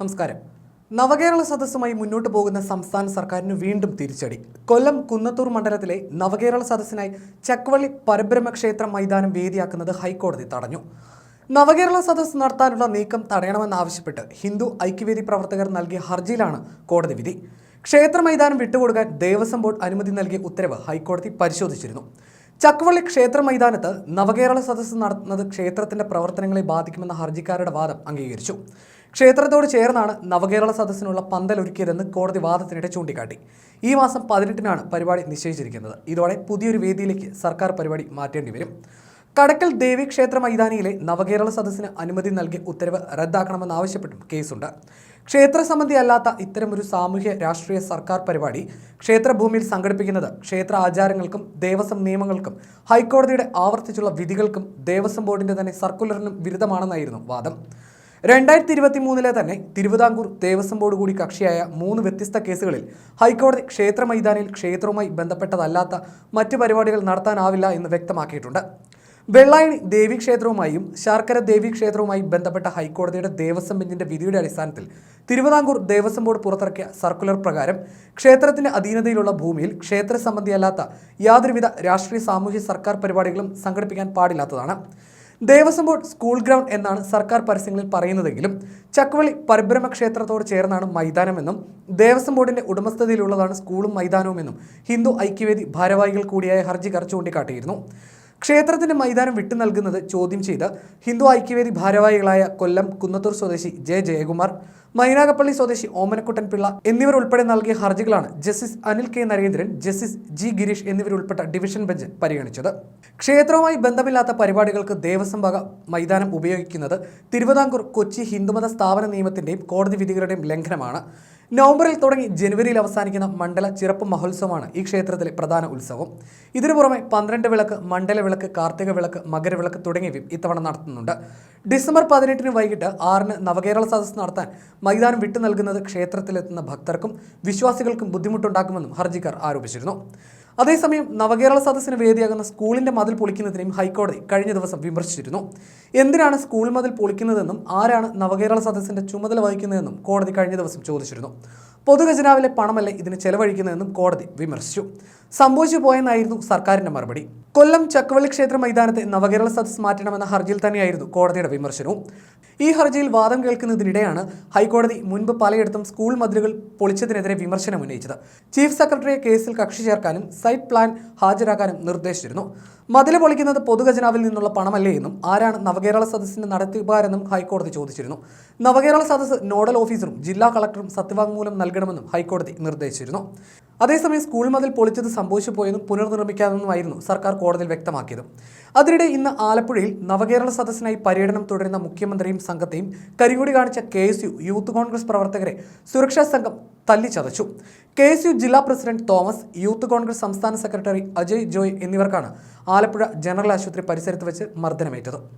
നമസ്കാരം. നവകേരള സദസ്സുമായി മുന്നോട്ട് പോകുന്ന സംസ്ഥാന സർക്കാരിന് വീണ്ടും തിരിച്ചടി. കൊല്ലം കുന്നത്തൂർ മണ്ഡലത്തിലെ നവകേരള സദസ്സിനായി ചക്വള്ളി പരബ്രഹ്മക്ഷേത്രം മൈതാനം വേദിയാക്കുന്നത് ഹൈക്കോടതി തടഞ്ഞു. നവകേരള സദസ്സ് നടത്താനുള്ള നീക്കം തടയണമെന്നാവശ്യപ്പെട്ട് ഹിന്ദു ഐക്യവേദി പ്രവർത്തകർ നൽകിയ ഹർജിയിലാണ് കോടതി വിധി. ക്ഷേത്ര മൈതാനം വിട്ടുകൊടുക്കാൻ ദേവസ്വം ബോർഡ് അനുമതി നൽകിയ ഉത്തരവ് ഹൈക്കോടതി പരിശോധിച്ചിരുന്നു. ചക്വള്ളി ക്ഷേത്ര മൈതാനത്ത് നവകേരള സദസ്സ് നടത്തുന്നത് ക്ഷേത്രത്തിന്റെ പ്രവർത്തനങ്ങളെ ബാധിക്കുമെന്ന ഹർജിക്കാരുടെ വാദം അംഗീകരിച്ചു. ക്ഷേത്രത്തോട് ചേർന്നാണ് നവകേരള സദസ്സിനുള്ള പന്തൽ ഒരുക്കിയതെന്ന് കോടതി വാദത്തിനിടെ ചൂണ്ടിക്കാട്ടി. ഈ മാസം പതിനെട്ടിനാണ് പരിപാടി നിശ്ചയിച്ചിരിക്കുന്നത്. ഇതോടെ പുതിയൊരു വേദിയിലേക്ക് സർക്കാർ പരിപാടി മാറ്റേണ്ടി വരും. കടക്കൽ ദേവീക്ഷേത്ര മൈതാനിയിലെ നവകേരള സദസ്സിന് അനുമതി നൽകിയ ഉത്തരവ് റദ്ദാക്കണമെന്നാവശ്യപ്പെട്ടും കേസുണ്ട്. ക്ഷേത്ര സംബന്ധി അല്ലാത്ത ഇത്തരമൊരു സാമൂഹ്യ രാഷ്ട്രീയ സർക്കാർ പരിപാടി ക്ഷേത്രഭൂമിയിൽ സംഘടിപ്പിക്കുന്നത് ക്ഷേത്ര ആചാരങ്ങൾക്കും ദേവസ്വം നിയമങ്ങൾക്കും ഹൈക്കോടതിയുടെ ആവർത്തിച്ചുള്ള വിധികൾക്കും ദേവസ്വം ബോർഡിന്റെ തന്നെ സർക്കുലറിനും വിരുദ്ധമാണെന്നായിരുന്നു വാദം. രണ്ടായിരത്തി ഇരുപത്തി മൂന്നിലെ തന്നെ തിരുവിതാംകൂർ ദേവസ്വം ബോർഡ് കൂടി കക്ഷിയായ മൂന്ന് വ്യത്യസ്ത കേസുകളിൽ ഹൈക്കോടതി ക്ഷേത്ര മൈതാനിൽ ക്ഷേത്രവുമായി ബന്ധപ്പെട്ടതല്ലാത്ത മറ്റ് പരിപാടികൾ നടത്താനാവില്ല എന്ന് വ്യക്തമാക്കിയിട്ടുണ്ട്. വെള്ളായണി ദേവീക്ഷേത്രവുമായും ശർക്കര ദേവീക്ഷേത്രവുമായി ബന്ധപ്പെട്ട ഹൈക്കോടതിയുടെ ദേവസ്വം ബെഞ്ചിന്റെ വിധിയുടെ അടിസ്ഥാനത്തിൽ തിരുവിതാംകൂർ ദേവസ്വം ബോർഡ് പുറത്തിറക്കിയ സർക്കുലർ പ്രകാരം ക്ഷേത്രത്തിന്റെ അധീനതയിലുള്ള ഭൂമിയിൽ ക്ഷേത്ര സംബന്ധിയല്ലാത്ത യാതൊരുവിധ രാഷ്ട്രീയ സാമൂഹ്യ സർക്കാർ പരിപാടികളും സംഘടിപ്പിക്കാൻ പാടില്ലാത്തതാണ്. ദേവസ്വം ബോർഡ് സ്കൂൾ ഗ്രൗണ്ട് എന്നാണ് സർക്കാർ പരസ്യങ്ങളിൽ പറയുന്നതെങ്കിലും ചക്കുവളി പരബ്രഹ്മ ക്ഷേത്രത്തോട് ചേർന്നാണ് മൈതാനമെന്നും ദേവസ്വം ബോർഡിന്റെ ഉടമസ്ഥതയിലുള്ളതാണ് സ്കൂളും മൈതാനവുമെന്നും ഹിന്ദു ഐക്യവേദി ഭാരവാഹികൾ കൂടിയായ ഹർജിക്കാർ ചൂണ്ടിക്കാട്ടിയിരുന്നു ക്ഷേത്രത്തിന്റെ മൈതാനം വിട്ടു നൽകുന്നത് ചോദ്യം ചെയ്ത് ഹിന്ദു ഐക്യവേദി ഭാരവാഹികളായ കൊല്ലം കുന്നത്തൂർ സ്വദേശി ജെ. ജയകുമാർ മൈനാഗപ്പള്ളി സ്വദേശി ഓമനക്കുട്ടൻ പിള്ള എന്നിവർ ഉൾപ്പെടെ നൽകിയ ഹർജികളാണ് justice Anil K. Narendran justice G. Gireesh എന്നിവരുൾപ്പെട്ട division bench പരിഗണിച്ചത്. ക്ഷേത്രവുമായി ബന്ധമില്ലാത്ത പരിപാടികൾക്ക് ദേവസ്വം വക മൈതാനം ഉപയോഗിക്കുന്നത് തിരുവിതാംകൂർ കൊച്ചി ഹിന്ദുമത സ്ഥാപന നിയമത്തിന്റെയും കോടതി വിധികളുടെയും ലംഘനമാണ്. നവംബറിൽ തുടങ്ങി ജനുവരിയിൽ അവസാനിക്കുന്ന മണ്ഡല ചിറപ്പ് മഹോത്സവമാണ് ഈ ക്ഷേത്രത്തിലെ പ്രധാന ഉത്സവം. ഇതിനു പുറമെ പന്ത്രണ്ട് വിളക്ക് മണ്ഡല വിളക്ക് കാർത്തിക വിളക്ക് മകരവിളക്ക് തുടങ്ങിയവയും ഇത്തവണ നടത്തുന്നുണ്ട്. ഡിസംബർ പതിനെട്ടിന് വൈകിട്ട് ആറിന് നവകേരള സദസ് നടത്താൻ മൈതാനം വിട്ടു നൽകുന്നത് ക്ഷേത്രത്തിലെത്തുന്ന ഭക്തർക്കും വിശ്വാസികൾക്കും ബുദ്ധിമുട്ടുണ്ടാക്കുമെന്നും ഹർജിക്കാർ ആരോപിച്ചിരുന്നു. അതേസമയം നവകേരള സദസ്സിന് വേദിയാകുന്ന സ്കൂളിന്റെ മതിൽ പൊളിക്കുന്നതിനെയും ഹൈക്കോടതി കഴിഞ്ഞ ദിവസം വിമർശിച്ചിരുന്നു. എന്തിനാണ് സ്കൂൾ മതിൽ പൊളിക്കുന്നതെന്നും ആരാണ് നവകേരള സദസ്സിന്റെ ചുമതല വഹിക്കുന്നതെന്നും കോടതി കഴിഞ്ഞ ദിവസം ചോദിച്ചിരുന്നു. പൊതുഖജനാവിലെ പണമല്ലേ ഇതിന് ചെലവഴിക്കുന്നതെന്നും കോടതി വിമർശിച്ചു. സംഭവിച്ചു പോയെന്നായിരുന്നു സർക്കാരിന്റെ മറുപടി. കൊല്ലം ചക്കവള്ളി ക്ഷേത്ര മൈതാനത്തെ നവകേരള സദസ് മാറ്റണമെന്ന ഹർജിയിൽ തന്നെയായിരുന്നു കോടതിയുടെ വിമർശനവും. ഈ ഹർജിയിൽ വാദം കേൾക്കുന്നതിനിടെയാണ് ഹൈക്കോടതി മുൻപ് പലയിടത്തും സ്കൂൾ മതിലുകൾ പൊളിച്ചതിനെതിരെ വിമർശനം ഉന്നയിച്ചത്. ചീഫ് സെക്രട്ടറിയെ കേസിൽ കക്ഷി ചേർക്കാനും സൈറ്റ് പ്ലാൻ ഹാജരാക്കാനും നിർദ്ദേശിച്ചിരുന്നു. മതിൽ പൊളിക്കുന്നത് പൊതുഖജനാവിൽ നിന്നുള്ള പണമല്ലേ എന്നും ആരാണ് നവകേരള സദസ്സിന്റെ നടത്തിപ്പാരെന്നും ഹൈക്കോടതി ചോദിച്ചിരുന്നു. നവകേരള സദസ് നോഡൽ ഓഫീസറും ജില്ലാ കളക്ടറും സത്യവാങ്മൂലം നൽകണമെന്നും ഹൈക്കോടതി നിർദ്ദേശിച്ചിരുന്നു. അതേസമയം സ്കൂൾ മതിൽ പൊളിച്ചത് സംഭവിച്ചു പോയെന്നും പുനർനിർമ്മിക്കാമെന്നുമായിരുന്നു സർക്കാർ കോടതിയിൽ വ്യക്തമാക്കിയത്. അതിനിടെ ഇന്ന് ആലപ്പുഴയിൽ നവകേരള സദസ്സിനായി പര്യടനം തുടരുന്ന മുഖ്യമന്ത്രിയും സംഘത്തെയും കരികൂടി കാണിച്ച കെ യൂത്ത് കോൺഗ്രസ് പ്രവർത്തകരെ സുരക്ഷാ സംഘം തല്ലിച്ചതച്ചു. കെ എസ് യു ജില്ലാ പ്രസിഡന്റ് തോമസ് യൂത്ത് കോൺഗ്രസ് സംസ്ഥാന സെക്രട്ടറി അജയ് ജോയ് എന്നിവർക്കാണ് ആലപ്പുഴ ജനറൽ ആശുപത്രി പരിസരത്ത് വെച്ച് മർദ്ദനമേറ്റത്.